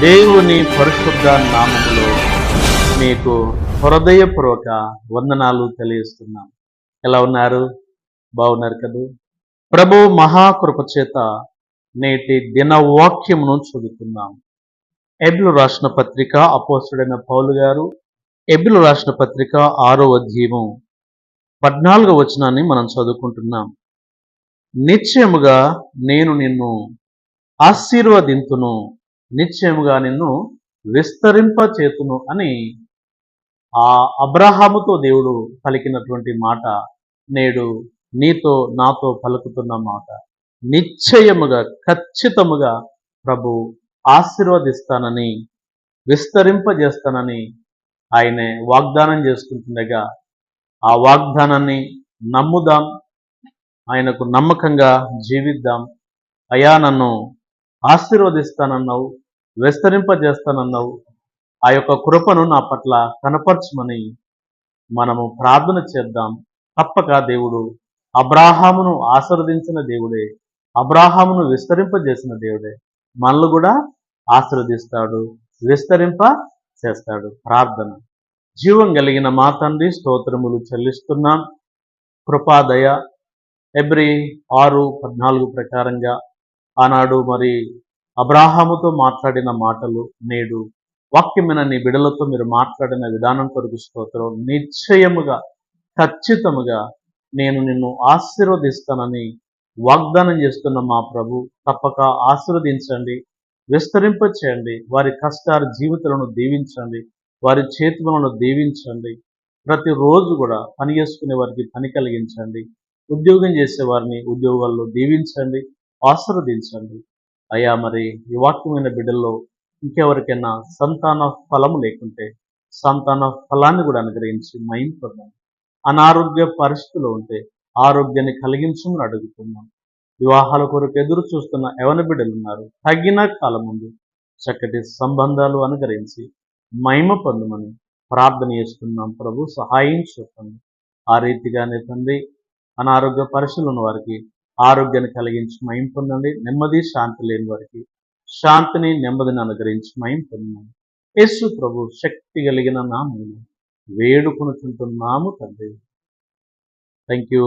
దేవుని పరిశుద్ధ నామములో మీకు హృదయపూర్వక వందనాలు తెలియజేస్తున్నాం. ఎలా ఉన్నారు? బాగున్నారు కదా? ప్రభు మహాకృపచేత నేటి దిన వాక్యమును చదువుతున్నాం. ఎబ్లు రాసిన పత్రిక అపోసుడైన పౌలు గారు ఎబ్లు రాసిన పత్రిక ఆరో అధ్యయము పద్నాలుగో వచనాన్ని మనం చదువుకుంటున్నాం. నిశ్చయముగా నేను నిన్ను ఆశీర్వదింతును. నిశ్చయముగా నిన్ను విస్తరింప చేతును అని ఆ అబ్రహాముతో దేవుడు పలికినటువంటి మాట నేడు నీతో నాతో పలుకుతున్న మాట. నిశ్చయముగా ఖచ్చితముగా ప్రభు ఆశీర్వదిస్తానని విస్తరింపజేస్తానని ఆయనే వాగ్దానం చేసుకుంటుండగా ఆ వాగ్దానాన్ని నమ్ముదాం. ఆయనకు నమ్మకంగా జీవిద్దాం. అయా నన్ను ఆశీర్వదిస్తానన్నావు విస్తరింపజేస్తానన్నావు. ఆ యొక్క కృపను నా పట్ల కనపరచమని మనము ప్రార్థన చేద్దాం. తప్పక దేవుడు అబ్రాహామును ఆశీర్వదించిన దేవుడే అబ్రాహామును విస్తరింపజేసిన దేవుడే మనల్ని కూడా ఆశీర్వదిస్తాడు విస్తరింప చేస్తాడు ప్రార్థన. జీవం కలిగిన మా తండ్రి స్తోత్రములు చెల్లిస్తున్నాం. కృపాదయ ఎబ్రి ఆరు పద్నాలుగు ప్రకారంగా ఆనాడు మరి అబ్రాహాముతో మాట్లాడిన మాటలు నేడు వాక్యమైన నీ బిడలతో మీరు మాట్లాడిన విధానం కొరకు స్తోత్రం. నిశ్చయముగా ఖచ్చితముగా నేను నిన్ను ఆశీర్వదిస్తానని వాగ్దానం చేస్తున్న మా ప్రభు. తప్పక ఆశీర్వదించండి విస్తరింప చేయండి వారి కష్టాల జీవితాలను దీవించండి వారి చేతులను దీవించండి. ప్రతిరోజు కూడా పని చేసుకునే వారికి పని కలిగించండి. ఉద్యోగం చేసే వారిని ఉద్యోగాల్లో దీవించండి. ఆశీర్వదించండి. అయ్యా మరి ఈ వాక్యమైన బిడ్డల్లో ఇంకెవరికైనా సంతాన ఫలము లేకుంటే సంతాన ఫలాన్ని కూడా అనుగ్రహించి మైంపొందాం అనారోగ్య పరిస్థితులు ఉంటే ఆరోగ్యాన్ని కలిగించమని అడుగుతున్నాం. వివాహాల కొరకు ఎదురు చూస్తున్న యవన బిడ్డలు ఉన్నారు తగిన కాలం ముందు చక్కటి సంబంధాలు అనుగ్రహించి మహిమ పొందమని ప్రార్థన చేస్తున్నాం. ప్రభు సహాయం చెప్పండి ఆ రీతిగానే తండ్రి అనారోగ్య పరిస్థితులు ఉన్న వారికి ఆరోగ్యాన్ని కలిగించి మయం పొందండి. నెమ్మది శాంతి లేని వారికి శాంతిని నెమ్మదిని అనుగ్రహించి మయం పొందండి. యేసు ప్రభు శక్తి కలిగిన నామములు వేడుకొనుచుంటున్నాము తండ్రి. Thank you